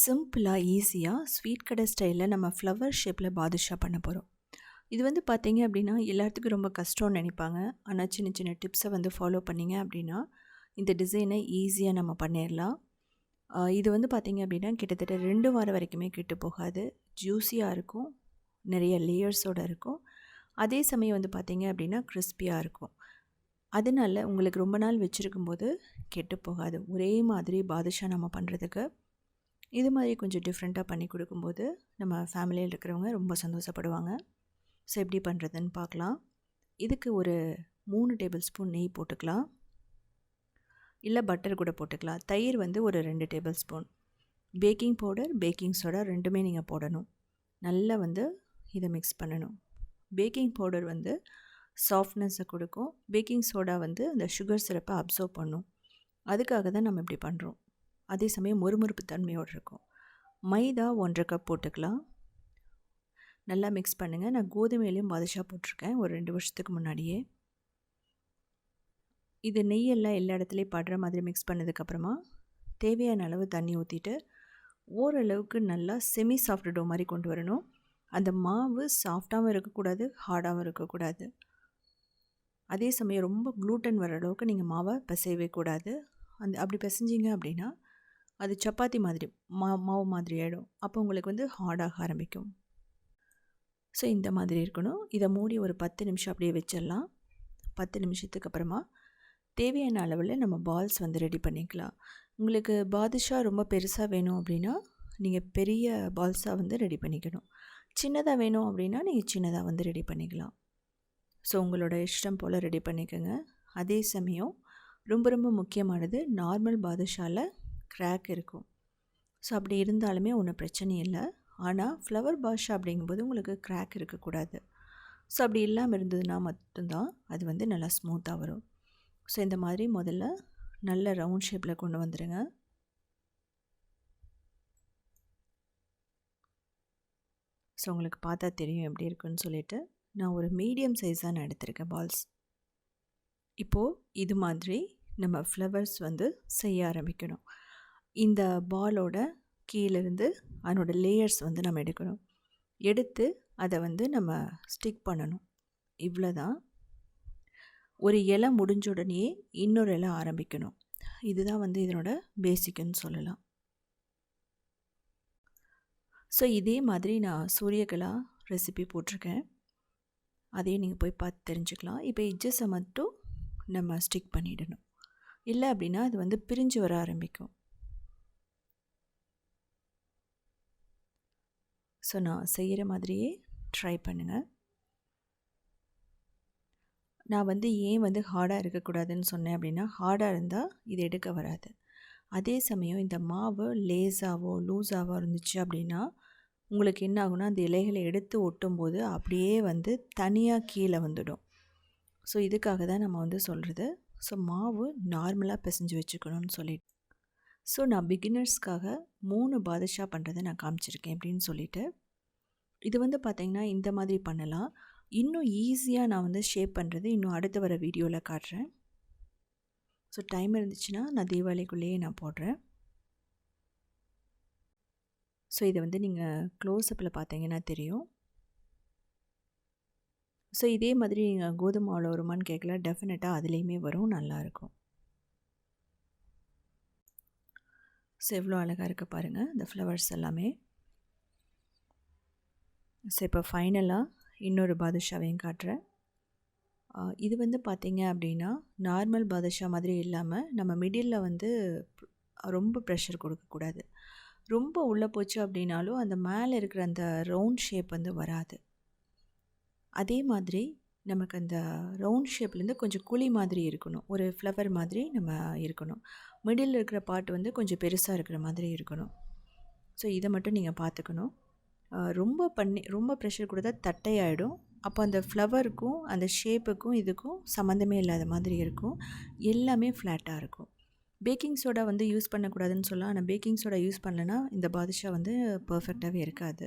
சிம்பிளாக ஈஸியாக ஸ்வீட் கடை ஸ்டைலில் நம்ம ஃப்ளவர் ஷேப்பில் பாதுஷா பண்ண போகிறோம் இது வந்து பார்த்தீங்க அப்படின்னா எல்லாத்துக்கும் ரொம்ப கஷ்டம்னு நினைப்பாங்க. ஆனால் சின்ன சின்ன டிப்ஸை வந்து ஃபாலோ பண்ணிங்க அப்படின்னா இந்த டிசைனை ஈஸியாக நம்ம பண்ணிடலாம் இது வந்து பார்த்தீங்க அப்படின்னா கிட்டத்தட்ட ரெண்டு வாரம் வரைக்குமே கெட்டு போகாது. ஜூஸியாக இருக்கும். நிறைய லேயர்ஸோடு இருக்கும். அதே சமயம் வந்து பார்த்தீங்க அப்படின்னா கிறிஸ்பியாக இருக்கும். அதனால உங்களுக்கு ரொம்ப நாள் வச்சுருக்கும்போது கெட்டு போகாது. ஒரே மாதிரி பாதுஷா நம்ம பண்ணுறதுக்கு இது மாதிரி கொஞ்சம் டிஃப்ரெண்ட்டாக பண்ணி கொடுக்கும்போது நம்ம ஃபேமிலியில் இருக்கிறவங்க ரொம்ப சந்தோஷப்படுவாங்க. ஸோ எப்படி பண்ணுறதுன்னு பார்க்கலாம். இதுக்கு ஒரு மூணு டேபிள் ஸ்பூன் நெய் போட்டுக்கலாம். இல்லை பட்டர் கூட போட்டுக்கலாம். தயிர் வந்து ஒரு ரெண்டு table spoon baking powder baking soda ரெண்டுமே நீங்கள் போடணும். நல்லா வந்து இதை மிக்ஸ் பண்ணணும். பேக்கிங் பவுடர் வந்து சாஃப்ட்னஸை கொடுக்கும். பேக்கிங் சோடா வந்து அந்த சுகர் சிரப்பை அப்சர்வ் பண்ணும். அதுக்காக தான் நம்ம இப்படி பண்ணுறோம் அதே சமயம் மொறுமொறுப்பு தன்மையோடு இருக்கும். மைதா ஒன்றரை கப் போட்டுக்கலாம். நல்லா மிக்ஸ் பண்ணுங்கள் நான் கோதுமையிலையும் பாதுஷா போட்டிருக்கேன். ஒரு ரெண்டு வருஷத்துக்கு முன்னாடியே. இது நெய்யெல்லாம் எல்லா இடத்துலையும் படுற மாதிரி மிக்ஸ் பண்ணதுக்கப்புறமா தேவையான அளவு தண்ணி ஊற்றிட்டு ஓரளவுக்கு நல்லா செமி சாஃப்ட் டோ மாதிரி கொண்டு வரணும். அந்த மாவு சாஃப்டாகவும் இருக்கக்கூடாது ஹார்டாகவும் இருக்கக்கூடாது. அதே சமயம் ரொம்ப க்ளூட்டன் வர அளவுக்கு நீங்கள் மாவை பிசையவே கூடாது. அந்த அப்படி பிசைஞ்சிங்க அப்படின்னா அது சப்பாத்தி மாதிரி மா மாவு மாதிரி ஆகிடும் அப்போ உங்களுக்கு வந்து ஹார்டாக ஆரம்பிக்கும். ஸோ இந்த மாதிரி இருக்கணும். இதை மூடி ஒரு பத்து நிமிஷம் அப்படியே வச்சிடலாம். பத்து நிமிஷத்துக்கு அப்புறமா தேவையான அளவில் நம்ம பால்ஸ் வந்து ரெடி பண்ணிக்கலாம். உங்களுக்கு பாதுஷா ரொம்ப பெருசாக வேணும் அப்படின்னா நீங்கள் பெரிய பால்ஸாக வந்து ரெடி பண்ணிக்கணும். சின்னதாக வேணும் அப்படின்னா நீங்கள் சின்னதாக வந்து ரெடி பண்ணிக்கலாம். ஸோ உங்களோட இஷ்டம் போல் ரெடி பண்ணிக்கோங்க. அதே சமயம் ரொம்ப ரொம்ப முக்கியமானது நார்மல் பாதுஷாவில் கிராக் இருக்கும். ஸோ அப்படி இருந்தாலுமே ஒன்றும் பிரச்சனை இல்லை. ஆனால் ஃப்ளவர் பாஷா அப்படிங்கும்போது உங்களுக்கு கிராக் இருக்கக்கூடாது. ஸோ அப்படி இல்லாமல் இருந்ததுன்னா மட்டும்தான் அது வந்து நல்லா ஸ்மூத்தாக வரும். ஸோ இந்த மாதிரி முதல்ல நல்ல ரவுண்ட் ஷேப்பில் கொண்டு வந்துடுங்க ஸோ உங்களுக்கு பார்த்தா தெரியும் எப்படி இருக்குன்னு சொல்லிட்டு நான் ஒரு மீடியம் சைஸாக நான் எடுத்திருக்கேன் பால்ஸ் இப்போது இது மாதிரி நம்ம ஃப்ளவர்ஸ் வந்து செய்ய ஆரம்பிக்கணும். இந்த பாலோட கீழேருந்து அதனோட லேயர்ஸ் வந்து நம்ம எடுக்கணும். எடுத்து அதை வந்து நம்ம ஸ்டிக் பண்ணணும். இவ்வளோ தான் ஒரு இலை முடிஞ்ச உடனே இன்னொரு இலை ஆரம்பிக்கணும். இதுதான் வந்து இதனோட பேசிக்குன்னு சொல்லலாம். ஸோ இதே மாதிரி நான் சூரியகலா ரெசிபி போட்டிருக்கேன். அதையும் நீங்கள் போய் பார்த்து தெரிஞ்சுக்கலாம். இப்போ எட்ஜஸை மட்டும் நம்ம ஸ்டிக் பண்ணிடணும். இல்லை அப்படின்னா அது வந்து பிரிஞ்சு வர ஆரம்பிக்கும். ஸோ நான் செய்கிற மாதிரியே ட்ரை பண்ணுங்கள் நான் வந்து ஏன் வந்து ஹார்டாக இருக்கக்கூடாதுன்னு சொன்னேன் அப்படின்னா ஹார்டாக இருந்தால் இது எடுக்க வராது. அதே சமயம் இந்த மாவு லேஸாவோ லூஸாவோ இருந்துச்சு அப்படின்னா உங்களுக்கு என்ன ஆகுனா அந்த இலைகளை எடுத்து ஒட்டும்போது அப்படியே வந்து தனியாக கீழே வந்துடும். ஸோ இதுக்காக தான் நம்ம வந்து சொல்கிறது ஸோ மாவு நார்மலாக பிசைஞ்சு வச்சுக்கணும்னு சொல்லிட்டு. ஸோ நான் பிகினர்ஸ்க்காக மூணு பாதுஷா பண்ணுறதை நான் காமிச்சிருக்கேன் அப்படின்னு சொல்லிட்டு. இது வந்து பார்த்திங்கன்னா இந்த மாதிரி பண்ணலாம். இன்னும் ஈஸியாக நான் வந்து ஷேப் பண்ணுறது இன்னும் அடுத்து வர வீடியோவில் காட்டுறேன். ஸோ டைம் இருந்துச்சுன்னா நான் தீபாவளிக்குள்ளேயே நான் போடுறேன். ஸோ இதை வந்து நீங்கள் க்ளோஸ்அப்பில் பார்த்தீங்கன்னா தெரியும். ஸோ இதே மாதிரி நீங்கள் கோதுமை மாவில் வருமானு கேட்கல டெஃபினட்டாக அதுலேயுமே வரும் நல்லாயிருக்கும் ஸோ எவ்வளோ அழகாக இருக்குது பாருங்கள் இந்த ஃப்ளவர்ஸ் எல்லாமே. ஸோ இப்போ ஃபைனலாக இன்னொரு பாதுஷாவையும் காட்டுறேன். இது வந்து பார்த்திங்க அப்படின்னா நார்மல் பாதுஷா மாதிரி இல்லாமல் நம்ம மிடில் வந்து ரொம்ப ப்ரெஷர் கொடுக்கக்கூடாது ரொம்ப உள்ளே போச்சு அப்படின்னாலும் அந்த மேலே இருக்கிற அந்த ரவுண்ட் ஷேப் வந்து வராது. அதே மாதிரி நமக்கு அந்த ரவுண்ட் ஷேப்லேருந்து கொஞ்சம் குழி மாதிரி இருக்கணும். ஒரு ஃப்ளவர் மாதிரி நம்ம இருக்கணும். மிடில் இருக்கிற பார்ட் வந்து கொஞ்சம் பெருசாக இருக்கிற மாதிரி இருக்கணும். ஸோ இதை மட்டும் நீங்கள் பார்த்துக்கணும். ரொம்ப பண்ணி ரொம்ப ப்ரெஷர் கொடுத்தா தட்டையாயிடும். அப்போ அந்த ஃப்ளவருக்கும் அந்த ஷேப்புக்கும் இதுக்கும் சம்மந்தமே இல்லாத மாதிரி இருக்கும். எல்லாமே ஃப்ளாட்டாக இருக்கும். பேக்கிங் சோடா வந்து யூஸ் பண்ணக்கூடாதுன்னு சொல்லலாம் ஆனால் பேக்கிங் சோடா யூஸ் பண்ணலன்னா இந்த பாதுஷா வந்து பர்ஃபெக்டாகவே இருக்காது.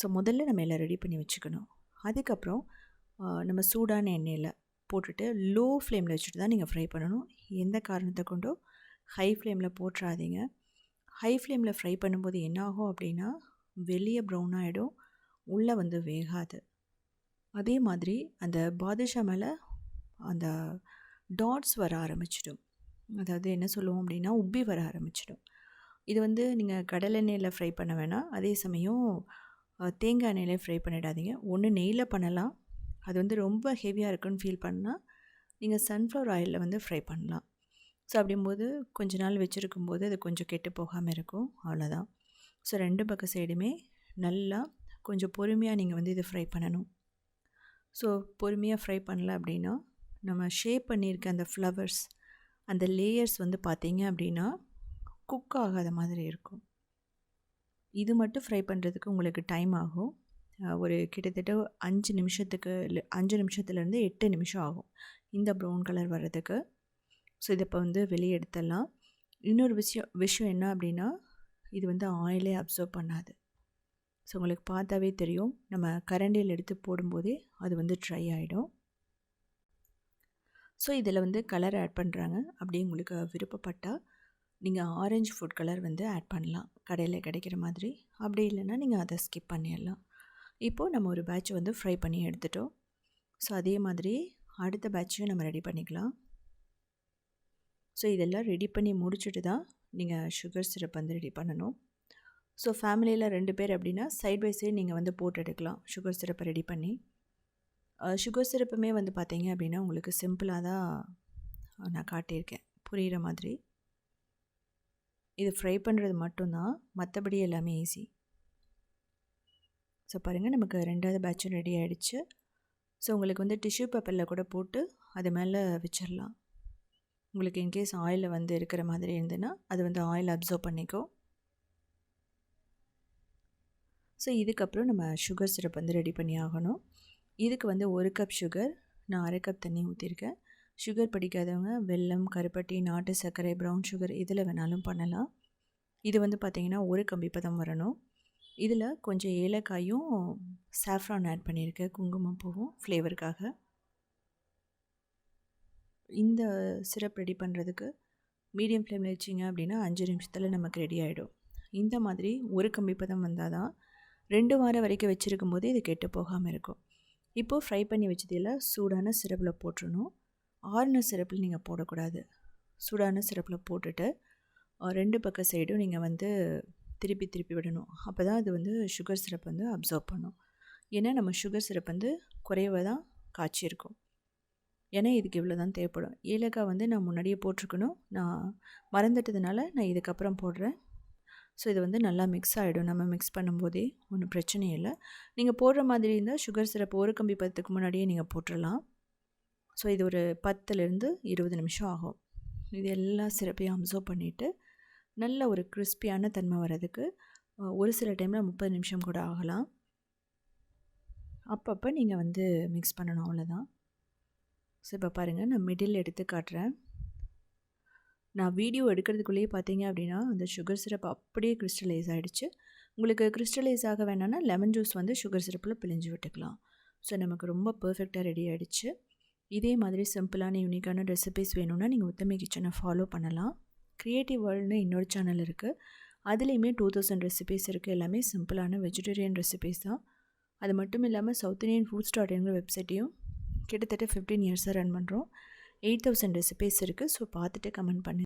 ஸோ முதல்ல நம்ம எல்லாம் ரெடி பண்ணி வச்சுக்கணும். அதுக்கப்புறம் நம்ம சூடான எண்ணெயில் போட்டுட்டு லோ ஃப்ளேமில் வச்சுட்டு தான் நீங்கள் ஃப்ரை பண்ணணும். எந்த காரணத்தை கொண்டோ ஹை ஃப்ளேமில் போட்டுறாதீங்க. ஹை ஃப்ளேமில் ஃப்ரை பண்ணும்போது என்ன ஆகும் அப்படின்னா வெளியே ப்ரௌன் ஆகிடும் உள்ளே வந்து வேகாது. அதே மாதிரி அந்த பாதுஷா மேலே அந்த டாட்ஸ் வர ஆரம்பிச்சிடும். அதாவது என்ன சொல்லுவோம் அப்படின்னா உப்பி வர ஆரம்பிச்சிடும். இது வந்து நீங்கள் கடலெண்ணெயில் ஃப்ரை பண்ண வேணாம். அதே சமயம் தேங்காய் எண்ணெயிலே ஃப்ரை பண்ணிடாதீங்க. ஒன்று நெய்யில் பண்ணலாம். அது வந்து ரொம்ப ஹெவியாக இருக்குன்னு ஃபீல் பண்ணால் நீங்கள் சன்ஃப்ளவர் ஆயிலில் வந்து ஃப்ரை பண்ணலாம். ஸோ அப்படிங்கும்போது கொஞ்ச நாள் வச்சுருக்கும் போது அது கொஞ்சம் கெட்டு போகாமல் இருக்கும். அவ்வளோதான் ஸோ ரெண்டு பக்கம் சைடுமே நல்லா கொஞ்சம் பொறுமையாக நீங்கள் வந்து இதை ஃப்ரை பண்ணணும். ஸோ பொறுமையாக ஃப்ரை பண்ணல அப்படின்னா நம்ம ஷேப் பண்ணியிருக்க அந்த ஃப்ளவர்ஸ் அந்த லேயர்ஸ் வந்து பார்த்தீங்க அப்படின்னா குக் ஆகாத மாதிரி இருக்கும். இது மட்டும் ஃப்ரை பண்ணுறதுக்கு உங்களுக்கு டைம் ஆகும். ஒரு கிட்டத்தட்ட அஞ்சு நிமிஷத்துக்கு இல்லை அஞ்சு நிமிஷத்துலேருந்து எட்டு நிமிஷம் ஆகும் இந்த ப்ரௌன் கலர் வர்றதுக்கு. ஸோ இதை இப்போ வந்து வெளியே எடுத்துடலாம். இன்னொரு விஷயம் விஷயம் என்ன அப்படின்னா இது வந்து ஆயிலே அப்சர்வ் பண்ணாது. ஸோ உங்களுக்கு பார்த்தாவே தெரியும். நம்ம கரண்டியில் எடுத்து போடும்போதே அது வந்து ட்ரை ஆகிடும் ஸோ இதில் வந்து கலர் ஆட் பண்ணுறாங்க அப்படி உங்களுக்கு விருப்பப்பட்டால் நீங்கள் ஆரஞ்சு ஃபுட் கலர் வந்து ஆட் பண்ணலாம். கடையில் கிடைக்கிற மாதிரி. அப்படி இல்லைன்னா நீங்கள் அதை ஸ்கிப் பண்ணிடலாம். இப்போது நம்ம ஒரு பேட்ச் வந்து ஃப்ரை பண்ணி எடுத்துட்டோம். ஸோ அதே மாதிரி அடுத்த பேட்சையும் நம்ம ரெடி பண்ணிக்கலாம். ஸோ இதெல்லாம் ரெடி பண்ணி முடிச்சுட்டு தான் நீங்கள் சுகர் சிரப் வந்து ரெடி பண்ணணும். ஸோ ஃபேமிலியில் ரெண்டு பேர் அப்படின்னா சைட் பை சைடு நீங்கள் வந்து போட்டு எடுக்கலாம். சுகர் சிரப்பை ரெடி பண்ணி. சுகர் சிரப்புமே வந்து பார்த்தீங்க அப்படின்னா உங்களுக்கு சிம்பிளாக தான் நான் காட்டியிருக்கேன். புரிகிற மாதிரி. இது ஃப்ரை பண்ணுறது மட்டும்தான். மற்றபடி எல்லாமே ஈஸி ஸோ பாருங்கள் நமக்கு ரெண்டாவது பேட்சும் ரெடி ஆகிடுச்சு ஸோ உங்களுக்கு வந்து டிஷ்யூ பேப்பரில் கூட போட்டு அது மேலே வச்சிடலாம் உங்களுக்கு இன்கேஸ் ஆயிலில் வந்து இருக்கிற மாதிரி இருந்ததுன்னா அது வந்து ஆயில் அப்சர்வ் பண்ணிக்கோ. ஸோ இதுக்கப்புறம் நம்ம சுகர் சிரப் வந்து ரெடி பண்ணி ஆகணும். இதுக்கு வந்து ஒரு கப் சுகர் நான் அரை கப் தண்ணி ஊற்றிருக்கேன் சுகர் பிடிக்காதவங்க வெல்லம் கருப்பட்டி நாட்டு சர்க்கரை ப்ரௌன் சுகர் இதில் வேணாலும் பண்ணலாம். இது வந்து பார்த்திங்கன்னா ஒரு கம்பி பதம் வரணும். இதில் கொஞ்சம் ஏலக்காயும் சாஃப்ரான் ஆட் பண்ணியிருக்கேன் குங்குமப்பூவும் ஃப்ளேவருக்காக இந்த சிரப் ரெடி பண்ணுறதுக்கு மீடியம் ஃப்ளேமில் வச்சிங்க அப்படின்னா அஞ்சு நிமிஷத்தில் நமக்கு ரெடி ஆகிடும் இந்த மாதிரி ஒரு கம்பி பதம் வந்தால் தான் ரெண்டு வாரம் வரைக்கும் வச்சுருக்கும் போது இது கெட்டு போகாமல் இருக்கும். இப்போது ஃப்ரை பண்ணி வச்சதில் சூடான சிரப்பில் போட்டுடணும் ஆறுன சிரப்பில் நீங்கள் போடக்கூடாது. சூடான சிரப்பில் போட்டுட்டு ரெண்டு பக்க சைடும் நீங்கள் வந்து திருப்பி திருப்பி விடணும். அப்போ தான் அது வந்து சுகர் சிரப் வந்து அப்சர்வ் பண்ணும். ஏன்னா நம்ம சுகர் சிரப் வந்து குறைவாக தான் காய்ச்சிருக்கும். ஏன்னா இதுக்கு இவ்வளோ தான் தேவைப்படும். ஏலக்காய் வந்து நான் முன்னாடியே போட்டிருக்கணும். நான் மறந்துட்டதுனால நான் இதுக்கப்புறம் போடுறேன். ஸோ இது வந்து நல்லா மிக்ஸ் ஆகிடும் நம்ம மிக்ஸ் பண்ணும்போதே ஒன்றும் பிரச்சனையும் இல்லை. நீங்கள் போடுற மாதிரி இருந்தால் சுகர் சிரப் ஒரு கம்பி பத்துக்கு முன்னாடியே நீங்கள் போட்டுடலாம் ஸோ இது ஒரு பத்துலேருந்து இருபது நிமிஷம் ஆகும். இது எல்லா சிறப்பையும் அப்சர்வ் பண்ணிவிட்டு நல்ல ஒரு கிறிஸ்பியான தன்மை வர்றதுக்கு ஒரு சில டைமில் முப்பது நிமிஷம் கூட ஆகலாம். அப்பப்போ நீங்கள் வந்து மிக்ஸ் பண்ணணும் அவ்வளோதான் ஸோ இப்போ பாருங்கள் நான் மிடில் எடுத்து காட்டுறேன். நான் வீடியோ எடுக்கிறதுக்குள்ளேயே பார்த்தீங்க அப்படின்னா அந்த சுகர் சிரப் அப்படியே கிறிஸ்டலைஸ் ஆகிடுச்சு உங்களுக்கு கிறிஸ்டலைஸ் ஆக வேணான்னா லெமன் ஜூஸ் வந்து சுகர் சிரப்பில் பிழிஞ்சு விட்டுக்கலாம். ஸோ நமக்கு ரொம்ப பர்ஃபெக்டாக ரெடி ஆகிடுச்சு இதே மாதிரி சிம்பிளான யூனிக்கான ரெசிபிஸ் வேணும்னா நீங்கள் உத்தமி கிச்சனை ஃபாலோ பண்ணலாம். க்ரியேட்டிவ் வேர்ல்டுன்னு இன்னொரு சேனல் இருக்குது அதுலேயுமே டூ தௌசண்ட் ரெசிபீஸ் இருக்குது எல்லாமே சிம்பிளான வெஜிடேரியன் ரெசிபீஸ் தான். அது மட்டும் இல்லாமல் சவுத் இண்டியன் ஃபுட் ஸ்டார்ட்ங்கிற வெப்சைட்டையும் கிட்டத்தட்ட ஃபிஃப்டீன் இயர்ஸாக ரன் பண்ணுறோம் எயிட் தௌசண்ட் ரெசிபீஸ் இருக்குது ஸோ பார்த்துட்டு கமெண்ட் பண்ணு